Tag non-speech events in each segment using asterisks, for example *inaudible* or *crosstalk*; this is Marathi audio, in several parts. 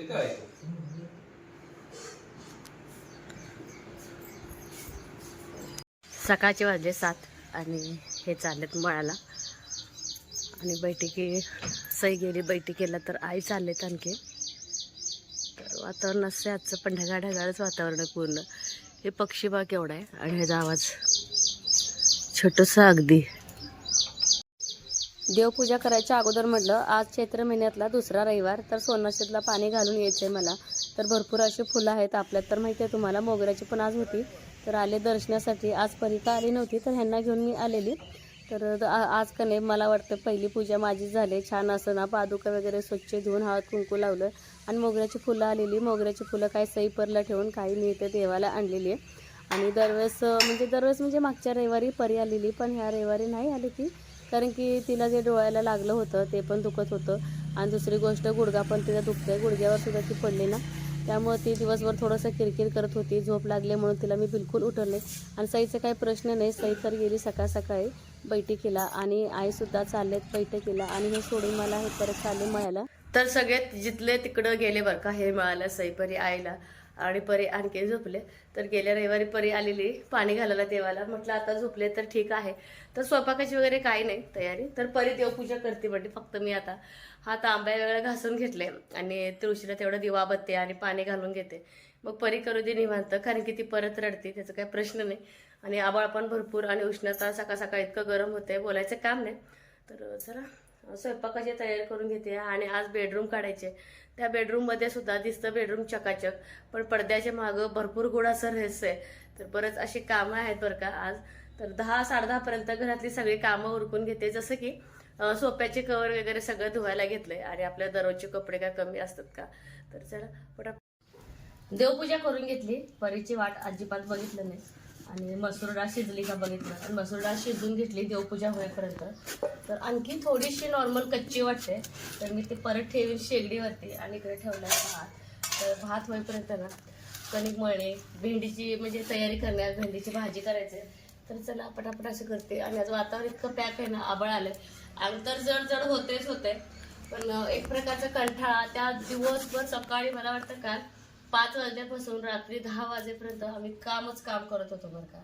तिथं आहे सकाळचे वाजले सात आणि हे चाललेत मळाला. आणि बैठकी सई गेली बैठकीला तर आई चाललेत आणखी. तर वातावरण असं आजचं पण ढगाळ ढगाळच वातावरण आहे पूर्ण. हे पक्षी बाग केवढा आहे आणि ह्याचा आवाज छोटंसं अगदी. देवपूजा करायच्या अगोदर म्हटलं आज चैत्र महिन्यातला दुसरा रविवार तर सोनाशेतला पाणी घालून यायचं आहे मला. तर भरपूर अशी फुलं आहेत आपल्यात. तर माहिती आहे तुम्हाला मोगऱ्याची पण आज होती. तर आले दर्शनासाठी. आज परिता आली नव्हती तर ह्यांना घेऊन मी आलेली. तर आ- आज का नाही मला वाटतं पहिली पूजा माझी झाली. छान असं ना पादुका वगैरे स्वच्छ धुवून हळद कुंकू लावलं. आणि मोगऱ्याची फुलं आलेली. मोगऱ्याची फुलं काही सईपरला ठेवून काही मी इथे देवाला आणलेली. आहे आणि दरवेळेस म्हणजे दरवेळेस म्हणजे मागच्या रविवारी परी आलेली पण ह्या रविवारी नाही आली ती. कारण की तिला जे डोळ्याला लागलं होतं ते पण दुखत होतं. आणि दुसरी गोष्ट गुडगा पण तिला दुखतंय. गुडघ्यावर सुद्धा ती पडली ना. त्यामुळे ती दिवसभर थोडंसं किरकिर करत होती. झोप लागले म्हणून तिला मी बिलकुल उठवले आणि सईचं काही प्रश्न नाही. सई तर गेली सकाळ सकाळी बैठकीला आणि आईसुद्धा चाललेत बैठकीला आणि हे सोडून मला हे परत चालले मिळायला. तर सगळे जिथले तिकडं गेले बरं का हे मिळालं सईपरी आईला. आणि परी आणखी झोपले. तर गेल्या रविवारी परी आलेली पाणी घालायला देवाला. म्हटलं आता झोपले तर ठीक आहे. तर स्वयंपाकाची वगैरे काही नाही तयारी. तर परी देवपूजा करते म्हणजे फक्त मी आता. हा तांब्या वेगळा घासून घेतले आणि तुळशीला तेवढं दिवा बत्ते आणि पाणी घालून घेते. मग परी करू दे निवांत कारण की ती परत रडते त्याचा काही प्रश्न नाही. आणि आबाळ पण भरपूर आणि उष्णता सकाळ सकाळ इतकं गरम होतंय बोलायचं काम नाही. तर जरा स्वयंपाकाची तयारी करून घेते आणि आज बेडरूम काढायचे. त्या बेडरूममध्ये सुद्धा दिसतं बेडरूम चकाचक. पण पडद्याच्या मागं भरपूर गुणाचं रहस्य आहे. तर बरंच अशी कामं आहेत बरं का आज. तर दहा साडेदहापर्यंत घरातली सगळी कामं उरकून घेते. जसं की सोप्याचे कवर वगैरे सगळं धुवायला घेतलंय. आणि आपल्या दररोजचे कपडे काय कमी असतात का? तर चला पटा देवपूजा करून घेतली. परीची वाट अजिबात बघितलं नाही. आणि मसूर डाळ शिजली का बघितलं? आणि मसूर डाळ शिजून घेतली देवपूजा होईपर्यंत. तर आणखी थोडीशी नॉर्मल कच्ची वाटते. तर मी ती परत ठेवीन शेगडीवरती आणि इकडे ठेवला भात. तर भात होईपर्यंत ना कणिक मळणे भेंडीची म्हणजे तयारी करण्यात भेंडीची भाजी करायची तर चला पटापट असं करते. आणि आज वातावरण इतकं पॅक आहे ना आबळ आलं आणि तर जड जड होतेच होते. पण एक प्रकारचा कंठाळा त्या दिवसभर सकाळी मला वाटतं काल पाच वाजल्यापासून रात्री दहा वाजेपर्यंत आम्ही कामच काम करत होतो बरं का.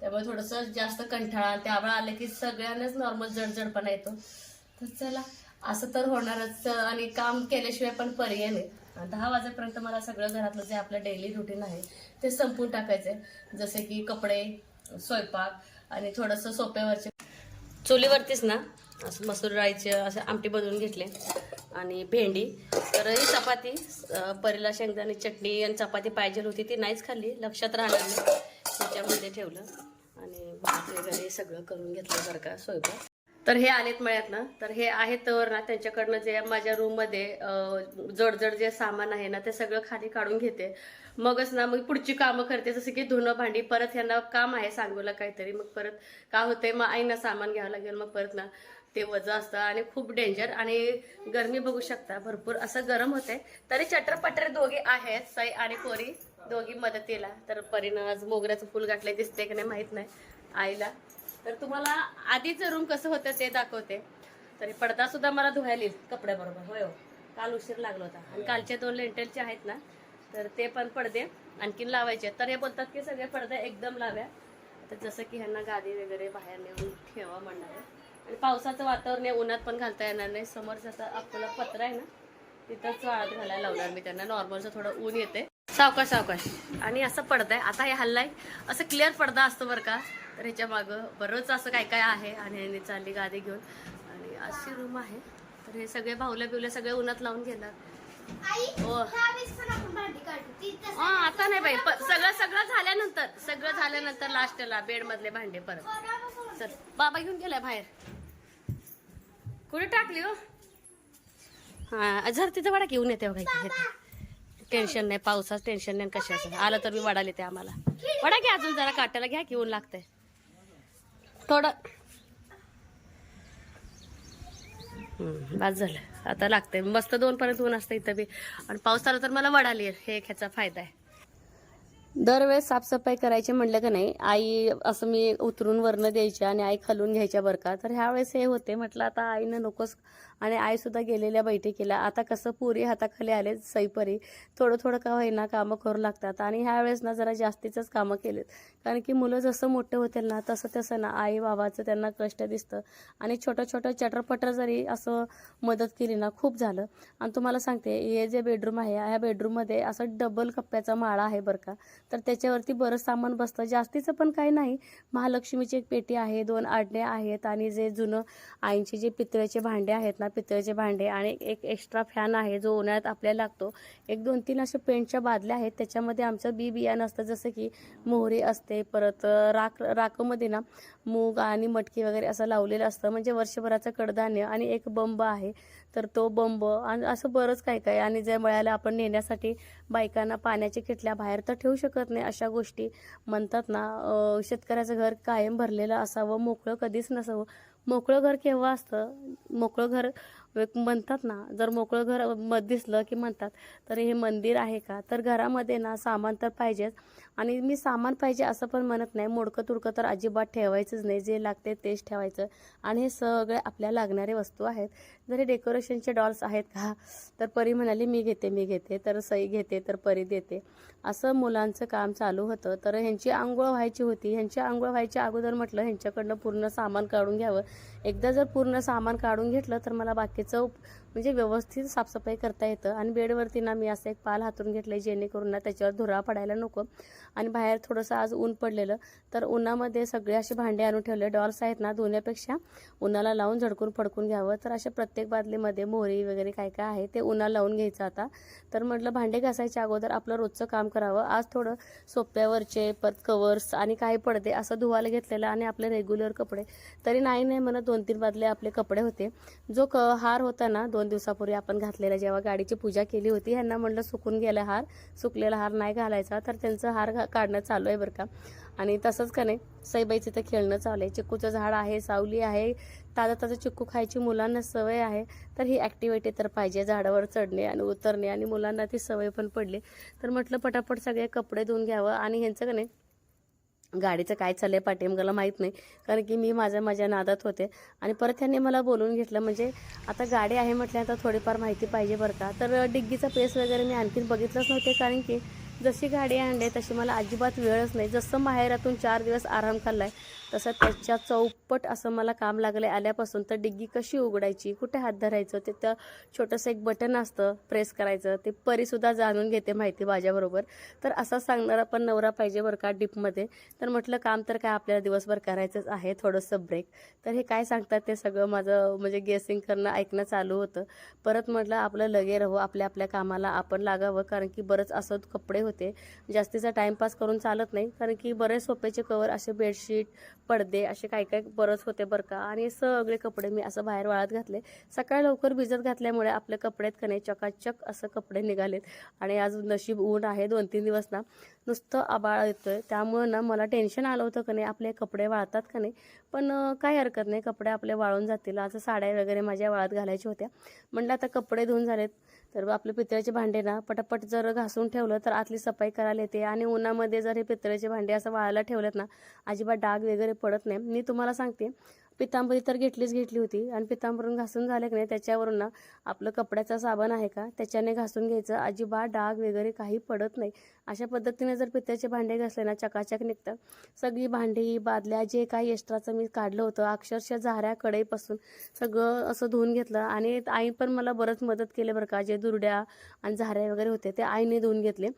त्यामुळे थोडंसं जास्त कंठाळा त्यामुळे आलं की सगळ्यांनाच नॉर्मल जडजडपणा येतो. तर चला असं तर होणारच आणि काम केल्याशिवाय पण पर्याय नाही. दहा वाजेपर्यंत मला सगळं घरातलं जे आपलं डेली रुटीन आहे ते संपून टाकायचंय जसे की कपडे स्वयंपाक आणि थोडंसं सोप्यावरचे. चुलीवरतीच ना असं मसूर डाळीचे असे आमटी बनवून घेतले. आणि भेंडी. तर ही चपाती परीला शेंगदाणे चटणी आणि चपाती पाहिजे होती ती नाहीच खाल्ली. लक्षात राहणार नाही. त्याच्यामध्ये ठेवलं आणि भात वगैरे सगळं करून घेतलं बरं का स्वयंपाक. तर हे आलेत मळ्यात ना तर हे आहेत तर ना त्यांच्याकडनं जे माझ्या रूममध्ये जडजड जे सामान आहे ना ते सगळं खाली काढून घेते. मगच ना मग पुढची कामं करते जसं की धुणं भांडी परत ह्यांना काम आहे सांगूला काहीतरी. मग परत का होते मग आईना सामान घ्यावं लागेल मग परत ना ते वजं असतं आणि खूप डेंजर आणि गरमी बघू शकता भरपूर असं गरम होते तरी चटरपटर दोघे आहेत सई आणि पोरी. दोघी मदतीला. तर परीनं आज मोगऱ्याचं फुल गाठले दिसते की नाही माहीत नाही आईला. तर तुम्हाला आधीचं रूम कसं होतं ते दाखवते. तरी पडदा सुद्धा मला धुवायला येईल कपड्याबरोबर. होय हो. काल उशीर लागला होता. आणि कालचे दोन लेंटेलचे आहेत ना तर ते पण पडदे आणखीन लावायचे तर हे बोलतात की सगळे पडदे एकदम लाव्या. तर जसं की ह्यांना गादी वगैरे बाहेर नेऊन ठेवा म्हणणार आहे. आणि पावसाचं वातावरण आहे उन्हात पण घालता येणार नाही. समोरचं आता आपलं पत्र आहे ना तिथंच वाळत घालायला लावणार मी त्यांना. नॉर्मलचं थोडं ऊन येते. सावकाश सावकाश. आणि असं पडदा आहे आता हे हल्लाय. असं क्लिअर पडदा असतो बरं का. तर ह्याच्या मागं बरंच असं काय काय आहे. आणि ह्यांनी चालली गादी घेऊन. आणि अशी रूम आहे. तर हे सगळे भावले बिवले सगळे उन्हात लावून घेणार. हो हा आता नाही बाई. सगळं सगळं झाल्यानंतर सगळं झाल्यानंतर लास्टला बेड मधले भांडे परत. चल. बाबा घेऊन गेलाय बाहेर. कुठे टाकली हो? हा जर तिथं वाडा घेऊन येते बघा टेन्शन नाही पावसाचं टेन्शन नाही कशाचं. आलं तर मी वडाले येते आम्हाला. वडा घ्या अजून जरा काट्याला घ्या घेऊन लागतंय. थोडं. बस झालं. आता लागतंय. मस्त दोन पर्यंत ऊन असतं इथं बी. आणि पाऊस आला तर मला वडाली हे ह्याचा फायदा आहे. दरवेळेस साफसफाई करायची म्हणलं का नाही आई असं मी उतरून वरनं द्यायच्या आणि आई खालून घ्यायच्या बरं का. तर ह्यावेळेस हे होते म्हटलं आता आईनं नकोच आणि आईसुद्धा गेलेल्या बैठकीला. आता कसं पुरी हाताखाली आले सईपरी. थोडं थोडं का होईना कामं करू लागतात. आणि ह्यावेळेस ना जरा जास्तीचंच कामं केलेत. कारण की मुलं जसं मोठे होतील ना तसं तसं ना आई बाबाचं त्यांना कष्ट दिसतं. आणि छोटं छोटं चटरपटर जरी असं मदत केली ना खूप झालं. आणि तुम्हाला सांगते हे जे बेडरूम आहे ह्या बेडरूममध्ये असं डबल कप्प्याचा माळा आहे बरं का. तर त्याच्यावरती बरंच सामान बसतं. जास्तीचं पण काही नाही. महालक्ष्मीची एक पेटी आहे दोन आडणे आहेत आणि जे जुनं आईंचे जे पितळेचे भांडे आहेत ना पितळेचे भांडे आणि एक एक्स्ट्रा फॅन आहे जो उन्हाळ्यात आपल्याला लागतो. एक दोन तीन असे पेंटच्या बादल्या आहेत. त्याच्यामध्ये आमचं बी बियाणं असतं जसं की मोहरी असते परत राख राखमध्ये ना मूग आणि मटकी वगैरे असं लावलेलं असतं. म्हणजे वर्षभराचं कडधान्य आणि एक बंब आहे. तर तो बंब आणि असं बरंच काय काय. आणि जर मळ्याला आपण नेण्यासाठी बायकांना पाण्याची किटल्या बाहेर तर ठेवू शकत नाही अशा गोष्टी म्हणतात ना. शेतकऱ्याचं घर कायम भरलेलं असावं मोकळं कधीच नसावं. मोकळं घर केव्हा असतं? मोकळं घर म्हणतात ना जर मोकळं घर दिसलं की म्हणतात तर हे मंदिर आहे का? तर घरामध्ये ना सामान तर पाहिजेच. आणि मी सामान पाहिजे असं पण म्हणत नाही. मोडकं तुडकं तर अजिबात ठेवायचंच नाही. जे लागते तेच ठेवायचं. आणि हे सगळे आपल्या लागणारे वस्तू आहेत. जरी डेकोरेशनचे डॉल्स आहेत का? तर परी म्हणाली मी घेते मी घेते. तर सई घेते तर परी देते. असं मुलांचं काम चालू होतं. तर ह्यांची आंघोळ व्हायची होती. ह्यांची आंघोळ व्हायच्या अगोदर म्हटलं ह्यांच्याकडनं पूर्ण सामान काढून घ्यावं. एकदा जर पूर्ण सामान काढून घेतलं तर मला बाकीचं म्हणजे व्यवस्थित साफसफाई करता येतं. आणि बेडवरती ना मी असं एक पाल हातून घेतलं जेणेकरून ना त्याच्यावर धुरा पडायला नको. आणि बाहेर थोडंसं आज ऊन पडलेलं. तर उन्हामध्ये सगळे असे भांडे आणून ठेवले. डॉल्स आहेत ना धुण्यापेक्षा उन्हाला लावून झडकून फडकून घ्यावं. तर अशा प्रत्येक बादलीमध्ये मोहरी वगैरे काय काय आहे ते उन्हाला लावून घ्यायचं आता. तर म्हटलं भांडे घासायच्या अगोदर आपलं रोजचं काम करावं. आज थोडं सोप्यावरचे परत कवर्स आणि काही पडदे असं धुवायला घेतलेलं आणि आपले रेग्युलर कपडे. तरी नाही नाही म्हणत दोन तीन बादले आपले कपडे होते. जो क हार होता ना दोन दिवसापूर्वी आपण घातलेला जेव्हा गाडीची पूजा केली होती ह्यांना म्हटलं सुकून गेला हार सुकलेला हार नाही घालायचा तर त्यांचं हार घा काढणं चालू आहे बरं का. आणि तसंच का नाही सईबाईचं तर खेळणं चालू आहे. चिक्कूचं झाड आहे सावली आहे ताजा ताजं चिक्कू खायची मुलांना सवय आहे तर ही ॲक्टिव्हिटी तर पाहिजे झाडावर चढणे आणि उतरणे आणि मुलांना ती सवय पण पडली. तर म्हटलं पटापट सगळे कपडे धुवून घ्यावं आणि ह्यांचं का नाही गाडीचं काय चाललंय पाठीमागाला माहीत नाही. कारण की मी माझ्या माझ्या नादात होते. आणि परत त्यांनी मला बोलून घेतलं म्हणजे आता गाडी आहे म्हटल्यानंतर थोडीफार माहिती पाहिजे बरं का. तर डिग्गीचा पेस वगैरे मी आणखीन बघितलंच नव्हते. कारण की जशी गाडी आणली तशी मला अजिबात वेळच नाही. जसं माहेरातून चार दिवस आराम खाल्लाय तसं त्याच्या चौपट असं मला काम लागलं आल्यापासून तर डिग्गी कशी उघडायची कुठे हात धरायचं ते त्या छोटंसं एक बटन असतं प्रेस करायचं ते परीसुद्धा जाणून घेते माहिती माझ्याबरोबर. तर असा सांगणारा पण नवरा पाहिजे बरं का डीपमध्ये. तर म्हटलं काम तर काय आपल्याला दिवसभर करायचंच आहे थोडंसं ब्रेक तर हे काय सांगतात ते सगळं माझं म्हणजे गेसिंग करणं ऐकणं चालू होतं. परत म्हटलं आपलं लगे राहू आपल्या आपल्या कामाला आपण लागावं कारण की बरंच असं कपडे होते. जास्तीचा टाईमपास करून चालत नाही कारण की बरेच सोप्याचे कवर असे बेडशीट पडदे असे काय काय बरंच होते बरं का. आणि सगळे कपडे मी असं बाहेर वाळत घातले. सकाळी लवकर भिजत घातल्यामुळे आपले कपडेत का चकाचक असं कपडे निघालेत. आणि आज नशीब ऊन आहे दोन तीन दिवस ना नुसतं आबाळ येतोय. त्यामुळं ना मला टेन्शन आलं होतं का नाही आपले कपडे वाळतात का नाही. पण काय काही हरकत नाही कपडे आपले वाळून जातील. आज साड्या वगैरे माझ्या वाळत घालायच्या होत्या. म्हटलं आता कपडे धुवून झालेत. तर आपले पितळ्याचे भांडे ना पटापट जर घासून ठेवलं तर आतली सफाई करायला येते. आणि उन्हामध्ये जर हे पितळ्याचे भांडे असं वाळायला ठेवलेत ना अजिबात डाग वगैरे पडत नाही. मी तुम्हाला सांगते पितांबरी तर घेतलीच घेतली होती. आणि पितांबरून घासून झाले की नाही त्याच्यावरून ना आपलं कपड्याचा साबण आहे का त्याच्याने घासून घ्यायचं. अजिबात डाग वगैरे काही पडत नाही. अशा पद्धतीने जर पित्याचे भांडे घासले ना चकाचक निघतं. सगळी भांडी बादल्या जे काही एक्स्ट्राचं मी काढलं होतं अक्षरशः झाऱ्या कढईपासून सगळं असं धुवून घेतलं. आणि आई पण मला बरंच मदत केली बरं का जे दुरड्या आणि झाऱ्या वगैरे होते ते आईने धुवून घेतले.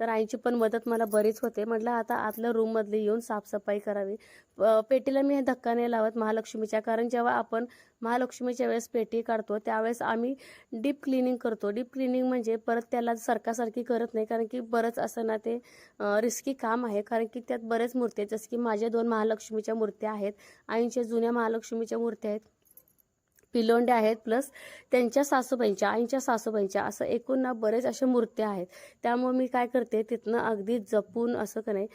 तर आईची पण मदत मला बरीच होते. म्हटलं आता आतलं रूममधली येऊन साफसफाई करावी. प- पेटीला मी धक्का नाही लावत महालक्ष्मीच्या कारण जेव्हा आपण महालक्ष्मीच्या वेळेस पेटी काढतो त्यावेळेस आम्ही डीप क्लिनिंग करतो. डीप क्लिनिंग म्हणजे परत त्याला सरकासारखी करत नाही कारण की बरंच असं ना ते रिस्की काम आहे. कारण की त्यात बरेच मूर्ती आहेत. जसं की माझ्या दोन महालक्ष्मीच्या मूर्त्या आहेत. आईंच्या जुन्या महालक्ष्मीच्या मूर्त्या आहेत. पिलोंडे आहेत प्लस त्यांच्या सासूबाईंच्या आईंच्या सासूबाईंच्या असं एकूण ना बरेच अशा मूर्त्या आहेत. त्यामुळे मी काय करते तिथनं अगदी जपून असं का नाही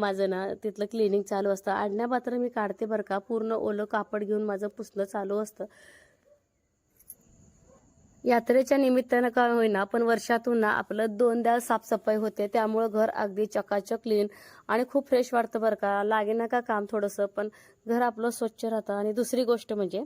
माझं ना तिथलं क्लिनिंग चालू असतं. आडण्या पात्र मी काढते बरं का पूर्ण ओलं कापड घेऊन माझं पुसणं चालू असतं. यात्रेच्या निमित्तानं काय होईना पण वर्षातून ना आपलं दोनदा साफसफाई होते त्यामुळं घर अगदी चकाचक क्लीन आणि खूप फ्रेश वाटतं बरं का. लागे ना का काम थोडंसं पण घर आपलं स्वच्छ राहतं. आणि दुसरी गोष्ट म्हणजे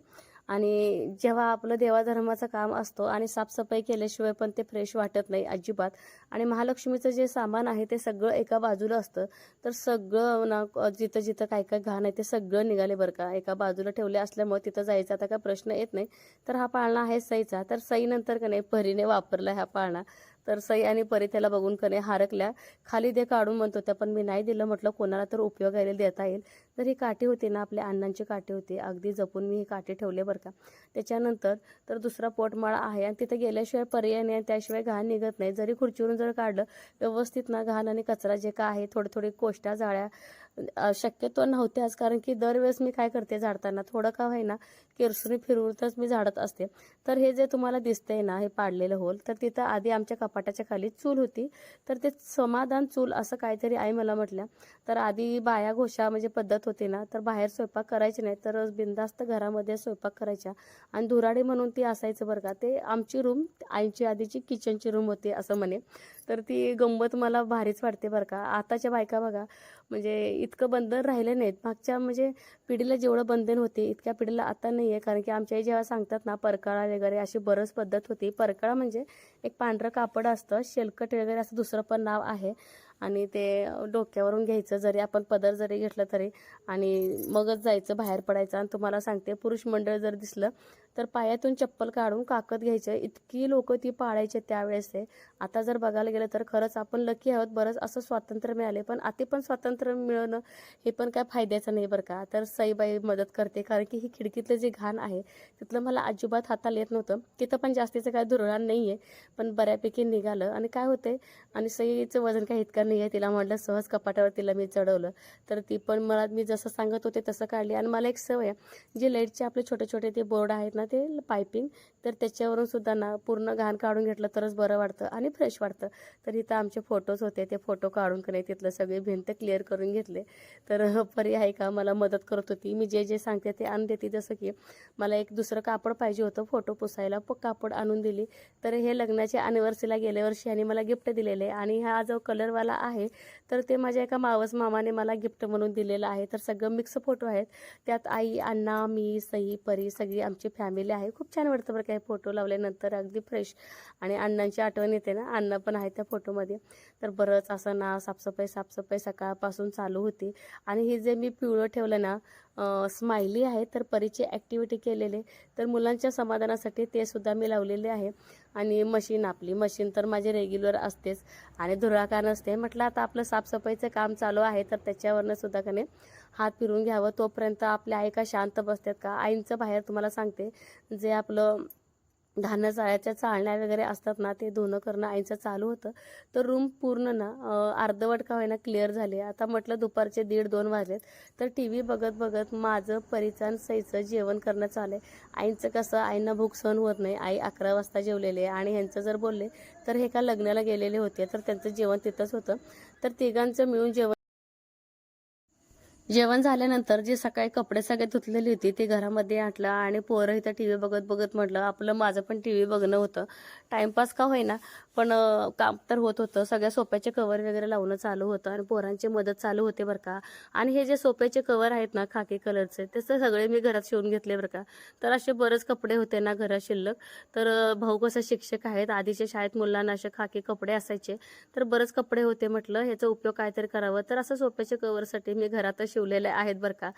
आणि जेव्हा आपलं देवाधर्माचं काम असतो आणि साफसफाई केल्याशिवाय पण ते फ्रेश वाटत नाही अजिबात. आणि महालक्ष्मीचं जे सामान आहे ते सगळं एका बाजूला असतं. तर सगळं ना जिथं जिथं काय काय घाण आहे ते सगळं निघाले बरं का. एका बाजूला ठेवले असल्यामुळे तिथं जायचा आता काय प्रश्न येत नाही. तर हा पाळणा आहे सईचा. तर सईनंतर का नाही परीने वापरला हा पाळणा. तर सई आणि परी त्याला बघून कने हारकल्या. खाली दे काढून म्हणतो त्या पण मी नाही दिलं म्हटलं कोणाला तर उपयोग यायला देता येईल. तर ही काठी होती ना आपल्या अण्णांची काठी होती. अगदी जपून मी ही काठी ठेवले बरं का. त्याच्यानंतर तर दुसरा पोटमाळा आहे आणि तिथे गेल्याशिवाय पर्याय नाही त्याशिवाय घाण निघत नाही. जरी खुर्चीवरून जर काढलं व्यवस्थित ना घाण आणि कचरा जे का आहे थोडे थोडे कोष्टा जाळ्या शक्यतो नव्हत्याच. कारण की दरवेळेस मी काय करते झाडताना थोडं का होईना किरसुनी फिरवतच मी झाडत असते. तर हे जे तुम्हाला दिसतंय ना हे पाडलेलं होल तर तिथं आधी आमच्या कपाटाच्या खाली चूल होती. तर ते समाधान चूल असं काहीतरी आई मला म्हटल्या. तर आधी बाया घोषा म्हणजे पद्धत होती ना तर बाहेर स्वयंपाक करायचे नाही तर बिंदास्त घरामध्ये स्वयंपाक करायच्या. आणि धुराडे म्हणून ती असायचं बरं का. ते आमची रूम आईची आधीची किचनची रूम होती असं म्हणे. तर ती गंमत मला भारीच वाटते बरं का. आताच्या बायका बघा म्हणजे इतकं बंधन राहिलं नाहीत. मागच्या म्हणजे पिढीला जेवढं बंधन होते इतक्या पिढीला आता नाही. आहे कारण की आमच्या जेव्हा सांगतात ना परकाळा वगैरे अशी बरंच पद्धत होती. परकाळा म्हणजे एक पांढरं कापड असतं शेलकट वगैरे असं दुसरं पण नाव आहे. आणि ते डोक्यावरून घ्यायचं जरी आपण पदर जरी घेतलं तरी. आणि मगच जायचं बाहेर पडायचं. आणि तुम्हाला सांगते पुरुष मंडळ जर दिसलं तर पायातून चप्पल काढून काकत घ्यायचं. इतकी लोक ती पाळायचे त्यावेळेस ते. आता जर बघायला गेलं तर खरंच आपण लकी आहोत. बरंच असं स्वातंत्र्य मिळाले. पण अति पण स्वातंत्र्य मिळणं हे पण काय फायद्याचं नाही बरं का. तर सईबाई मदत करते. कारण की ही खिडकीतलं जे घाण आहे तिथलं मला अजिबात हाताला येत नव्हतं. तिथं पण जास्तीचं काय धुरळान नाही आहे पण बऱ्यापैकी निघालं. आणि काय होते आणि सईचं वजन काही इतकं नाही आहे तिला म्हटलं सहज कपाटावर तिला मी चढवलं. तर ती पण मला मी जसं सांगत होते तसं काढली. आणि मला एक सवय आहे जे लाईटचे आपले छोटे छोटे ते बोर्ड आहेत ना ते पायपिंग तर त्याच्यावरून सुद्धा ना पूर्ण घाण काढून घेतलं तरच बरं वाटतं आणि फ्रेश वाटतं. तर इथं आमचे फोटोज होते ते फोटो काढून का नाही तिथलं सगळे भिंत क्लिअर करून घेतले. तर *laughs* परी आहे का मला मदत करत होती. मी जे जे सांगते ते आणून देते. जसं की मला एक दुसरं कापड पाहिजे होतं फोटो पुसायला. प कापड आणून दिली. तर हे लग्नाच्या अनिव्हर्सरीला गेल्या वर्षी आणि मला गिफ्ट दिलेले. आणि हा जो कलरवाला आहे. तर ते माझ्या एका मावस मामाने मला गिफ्ट म्हणून दिलेलं आहे. तर सगळं मिक्स फोटो आहेत. त्यात आई अण्णा मी सई परी सगळी आमची फॅमिली आहे. खूप छान वाटतं बरं काही फोटो लावल्यानंतर. अगदी फ्रेश आणि अण्णांची आठवण येते ना. अण्णा पण आहे त्या फोटोमध्ये तर बरंच असं ना साफसफाई साफसफाई सकाळपासून चालू होती. आणि हे जे मी पिवळं ठेवलं ना स्माइली आहे. तर परीची ॲक्टिव्हिटी केलेले. तर मुलांच्या समाधानासाठी ते सुद्धा मी लावलेले आहे. आणि मशीन आपली. मशीन तर माझे रेग्युलर असतेच. आणि धुराकार नसते. म्हटलं आता आपलं साफसफाईचं काम चालू आहे तर त्याच्यावरनं सुद्धा कने हात फिरून घ्यावं. तोपर्यंत आपल्या आई का शांत बसतात का? आईंचं बाहेर तुम्हाला सांगते जे आपलं धान्य चाळ्याच्या चाळण्या वगैरे असतात ना ते धुणं करणं आईचं चालू होतं. तर रूम पूर्ण ना अर्धवट का होईना क्लिअर झाले. आता म्हटलं दुपारचे दीड दोन वाजलेत. तर टी व्ही बघत बघत माझं परिचान सईचं जेवण करणं चालू आहे. आईचं कसं आईंना भूक सहन होत नाही. आई अकरा वाजता जेवलेले आणि ह्यांचं जर बोलले तर हे का लग्नाला गेलेले होते. तर त्यांचं जेवण तिथंच होतं. तर तिघांचं मिळून जेवण जेवण झाल्यानंतर जे सकाळी कपडे सगळे धुतलेली होती ते घरामध्ये आणलं आणि पोरं इथं टी व्ही बघत बघत म्हटलं आपलं माझं पण टी व्ही बघणं होतं. टाइमपास का होईना? पण काम तर होत होतं. सगळ्या सोप्याचे कवर वगैरे लावणं चालू होतं आणि पोरांची मदत चालू होते बरं का. आणि हे जे सोप्याचे कवर आहेत ना खाकी कलरचे ते सगळे मी घरात शिवून घेतले बरं का. तर असे बरेच कपडे होते ना घरात शिल्लक. तर भाऊ कसं शिक्षक आहेत आधीच्या शाळेत मुलांना असे खाकी कपडे असायचे. तर बरेच कपडे होते म्हटलं ह्याचा उपयोग काहीतरी करावं. तर असं सोप्याच्या कवरसाठी मी घरातच शिवलेले आहेत बरं का.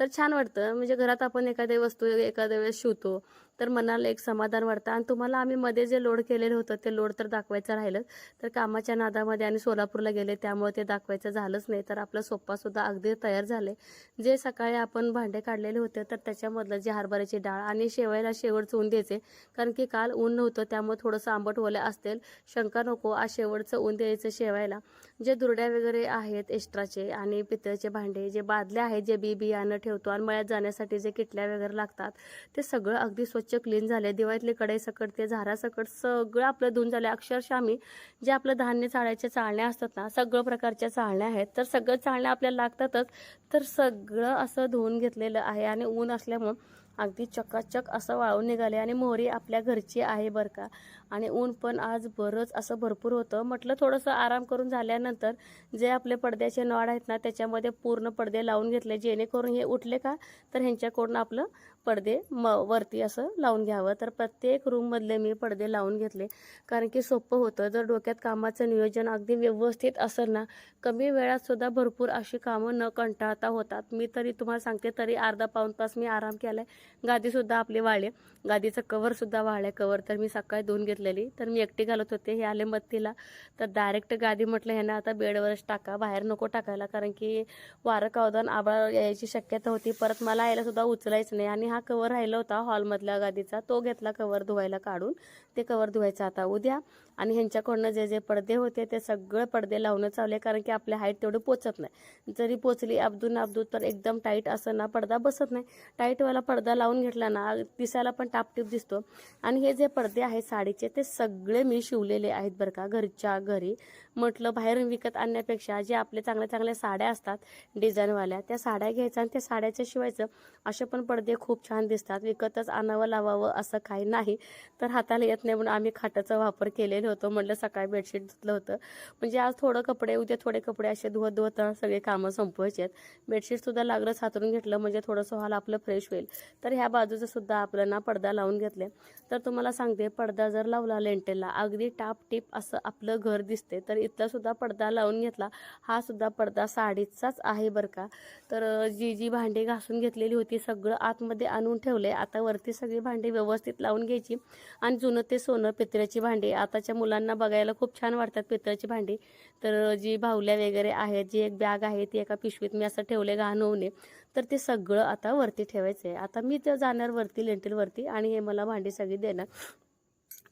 तर छान वाटतं. म्हणजे घरात आपण एखाद्या वस्तू एखाद्या वेळेस शिवतो. तर मनाला एक समाधान वाटतं. आणि तुम्हाला आम्ही मध्ये जे लोड केलेलं होतं ते लोड तर दाखवायचं राहिलं तर कामाच्या नादामध्ये आणि सोलापूरला गेले त्यामुळे ते दाखवायचं झालंच नाही. तर आपला सोप्पासुद्धा अगदी तयार झाले जे सकाळी आपण भांडे काढलेले होते तर त्याच्यामधलं जे हरभऱ्याची डाळ आणि शेवायला शेवटचं ऊन द्यायचे. कारण की काल ऊन नव्हतं त्यामुळे थोडंसं आंबट ओल्या असतील. शंका नको आज शेवटचं ऊन द्यायचं शेवायला. जे दुरड्या वगैरे आहेत एक्स्ट्राचे आणि पितळचे भांडे जे बादल्या आहेत जे बी बियाणं ठेवतो आणि मळ्यात जाण्यासाठी जे किटल्या वगैरे लागतात ते सगळं अगदी स्वच्छ क्लीन झाले दिवाळीतले कढई सकट ते झारासकट सगळं आपलं धुवून झालं अक्षरशः आम्ही जे आपलं धान्य चाळायच्या चाळण्या असतात ना सगळं प्रकारच्या चाळण्या आहेत. तर सगळं चाळण्या आपल्याला लागतातच. तर सगळं असं धुवून घेतलेलं आहे आणि ऊन असल्यामुळं अगदी चकाचक असं वाळून निघाले आणि मोहरी आपल्या घरची आहे बरं का. आणि ऊन पण आज बरंच असं भरपूर होतं. म्हटलं थोडंसं आराम करून झाल्यानंतर जे आपले पडद्याचे नॉड आहेत ना त्याच्यामध्ये पूर्ण पडदे लावून घेतले जेणेकरून हे उठले का तर ह्यांच्याकडून आपलं पडदे म वरती असं लावून घ्यावं. तर प्रत्येक रूममधले मी पडदे लावून घेतले. कारण की सोपं होतं. जर डोक्यात कामाचं नियोजन अगदी व्यवस्थित असेल ना कमी वेळात सुद्धा भरपूर अशी कामं न कंटाळता होतात. मी तरी तुम्हाला सांगते तरी अर्धा पाऊन तास मी आराम केलाय. गादीसुद्धा आपली वाळले गादीचं कवरसुद्धा वाळले कवर तर मी सकाळी धुवून घेतलेली. तर मी एकटी घालत होते. हे आले मत्तीला. तर डायरेक्ट गादी म्हटलं ह्यानं आता बेडवरच टाका. बाहेर नको टाकायला. कारण की वारं कावदान आबाळ यायची शक्यता होती. परत मला यायला सुद्धा उचलायचं नाही. आणि हा कवर राहिला होता हॉलमधल्या गादीचा. तो घेतला कवर धुवायला काढून. ते कवर धुवायचं आता उद्या. आणि ह्यांच्याकडनं जे जे पडदे होते ते सगळे पडदे लावणं चालले कारण की आपल्या हाईट तेवढी पोचत नाही. जरी पोचली अब्दून अब्दू तर एकदम टाईट असं ना पडदा बसत नाही. टाईटवाला पडदा लावून घेतला ना दिसायला पण टापटीप दिसतो. आणि हे जे पडदे आहेत साडीचे ते सगळे मी शिवलेले आहेत बरं का घरच्या घरी. म्हटलं बाहेरून विकत आणण्यापेक्षा जे आपले चांगल्या चांगल्या साड्या असतात डिझाईनवाल्या त्या साड्या घ्यायच्या आणि त्या साड्याच्या शिवायचं. असे पण पडदे खूप छान दिसतात. विकतच आणावं लावावं असं काही नाही. तर हाताला येत नाही म्हणून आम्ही खाटाचा वापर केलेला होतो. म्हटलं सकाळी बेडशीट धुतलं होतं. म्हणजे आज थोडं कपडे उद्या थोडे कपडे असे धुवत धुवत सगळे कामं संपवायचे आहेत बेडशीटसुद्धा लागलं हातरून घेतलं म्हणजे थोडंसं हॉल आपलं फ्रेश होईल. तर ह्या बाजूचं सुद्धा आपलं ना पडदा लावून घेतले. तर तुम्हाला सांगते पडदा जर लावला लेंटेलला अगदी टाप टिप असं आपलं घर दिसते. तर इथला सुद्धा पडदा लावून घेतला. हा सुद्धा पडदा साडीचाच आहे बरं का. तर जी जी भांडी घासून घेतलेली होती सगळं आतमध्ये आणून ठेवले. आता वरती सगळी भांडी व्यवस्थित लावून घ्यायची. आणि जुनं ते सोनं पितळ्याची भांडी. आताच्या मुलांना बघायला खूप छान वाटतात पितळ्याची भांडी. तर जी भावल्या वगैरे आहेत जी एक बॅग आहे ती एका पिशवीत मी असं ठेवले घाण होऊ नये तर ते सगळं आता वरती ठेवायचं आहे आता मी ते जाणार वरती लेंटीलवरती आणि हे मला भांडी सगळी देणार.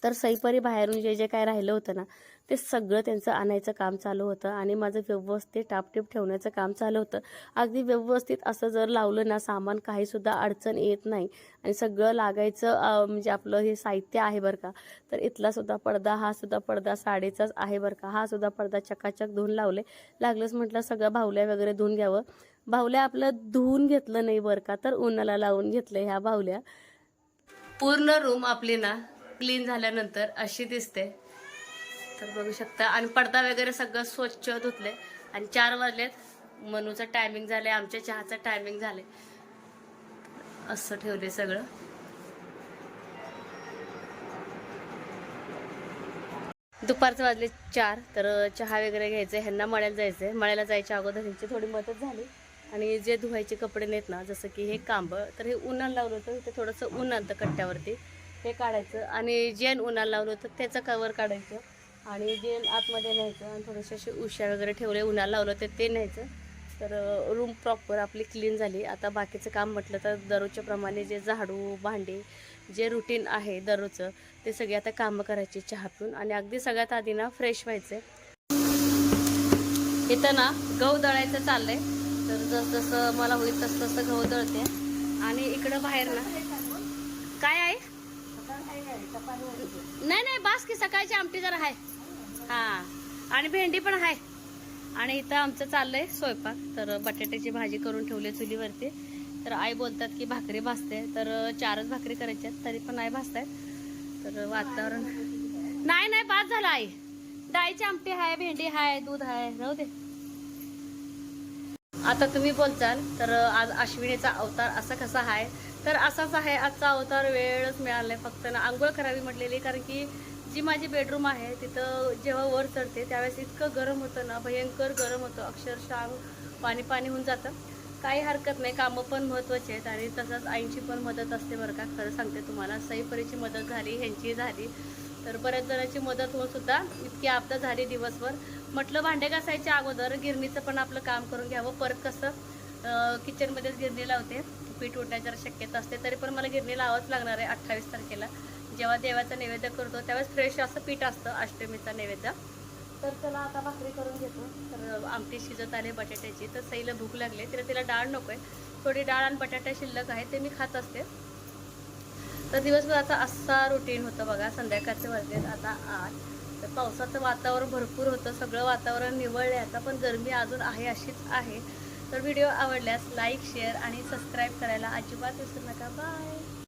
तर सईपरी बाहेरून जे जे काय राहिलं होतं ना ते सगळं त्यांचं आणायचं काम चालू होतं आणि माझं व्यवस्थित टापटीप ठेवण्याचं काम चालू होतं. अगदी व्यवस्थित असं जर लावलं ना सामान काहीसुद्धा अडचण येत नाही आणि सगळं लागायचं म्हणजे आपलं हे साहित्य आहे बरं का तर इथलासुद्धा पडदा हा सुद्धा पडदा साडीचाच आहे बरं का हा सुद्धा पडदा चकाचक धुवून लावले. लागलंच म्हटलं सगळं भावल्या वगैरे धुवून घ्यावं. भावल्या आपलं धुवून घेतलं नाही बरं का तर उन्हाला लावून घेतलं ह्या भावल्या पूर्ण रूम आपली ना क्लीन झाल्यानंतर अशी दिसते. तर बघू शकता. आणि पडदा वगैरे सगळं स्वच्छ धुतले आणि चार वाजलेत. मनूचं टायमिंग झाले आमच्या चहाचं टायमिंग झाले असं ठेवले सगळं. दुपारचं वाजले चार. तर चहा वगैरे घ्यायचे ह्यांना मळ्याला जायचंय. मळ्याला जायच्या अगोदर ह्यांची थोडी मदत झाली. आणि जे धुवायचे कपडे नाहीत ना जसं की हे कांबळ तर हे उन्हाळ लावलं होतं. इथे थोडंसं ऊन कट्ट्यावरती. हे काढायचं आणि जेन उन्हाला लावलं होतं त्याचं कवर काढायचं आणि जेन आतमध्ये न्यायचं आणि थोडेसे असे उश्या वगैरे ठेवले उन्हाला लावलं होतं ते न्यायचं. तर रूम प्रॉपर आपली क्लीन झाली. आता बाकीचं काम म्हटलं तर दररोजच्या प्रमाणे जे झाडू भांडे जे रुटीन आहे दररोजचं ते सगळे आता कामं करायची चहा पिऊन आणि अगदी सगळ्यात आधी ना फ्रेश व्हायचं इथं ना गहू दळायचं चाललं आहे तर जसजसं मला होईल तसं तसं गहू दळते. आणि इकडं बाहेर ना काय आहे नाही नाही बास की सकाळची आमटी जरा आहे हा. आणि भेंडी पण आहे आणि इथं आमचं चाललंय स्वयंपाक. तर बटाट्याची भाजी करून ठेवली चुलीवरती. तर आई बोलतात की भाकरी भाजते. तर चारच भाकरी करायच्या तरी पण आई भाजतायत तर वातावरण नाही नाही बाद झालं आई. डाळीची आमटी आहे भेंडी आहे दूध आहे राहू दे. आता तुम्ही बोलचाल. तर आज अश्विनीचा अवतार असा कसा आहे तर असाच आहे आजचा अवतार वेळच मिळाला आहे फक्त. ना आंघोळ करावी म्हटलेली कारण की जी माझी बेडरूम आहे तिथं जेव्हा वर चढते त्यावेळेस इतकं गरम होतं ना भयंकर गरम होतं. अक्षरशः पाणी पाणी होऊन जातं. काही हरकत नाही कामं पण महत्त्वाची आहेत आणि तसंच आईंची पण मदत असते बरं का. खरं सांगते तुम्हाला सईपरीची मदत झाली ह्यांची झाली. तर बऱ्याच जणांची मदत होऊन सुद्धा इतकी आपदा झाली दिवसभर. म्हटलं भांडे घासायच्या अगोदर गिरणीचं पण आपलं काम करून घ्यावं. परत कसं किचनमध्येच गिरणी लावते. पीठ उठण्याची शक्यता असते तरी पण मला गिरणी लावावंच लागणार आहे अठ्ठावीस तारखेला. जेव्हा देवाचा नैवेद्य करतो त्यावेळेस फ्रेश असं पीठ असतं अष्टमीचा नैवेद्य. तर चला आता भाकरी करून घेतो. तर आमटी शिजत आले बटाट्याची तर सईला भूक लागली तिला तिला डाळ नको आहे थोडी डाळ आणि बटाटा शिल्लक आहे ते मी खात असते. तर दिवसभर आता असा रुटीन होतं बघा संध्याकाळचे वाजलेत आता आठ. तर पावसाचं वातावरण भरपूर होतं सगळं वातावरण निवळले आता पण गरमी अजून आहे अशीच आहे. तर व्हिडिओ आवडल्यास लाईक शेअर आणि सबस्क्राईब करायला अजिबात विसरू नका. बाय.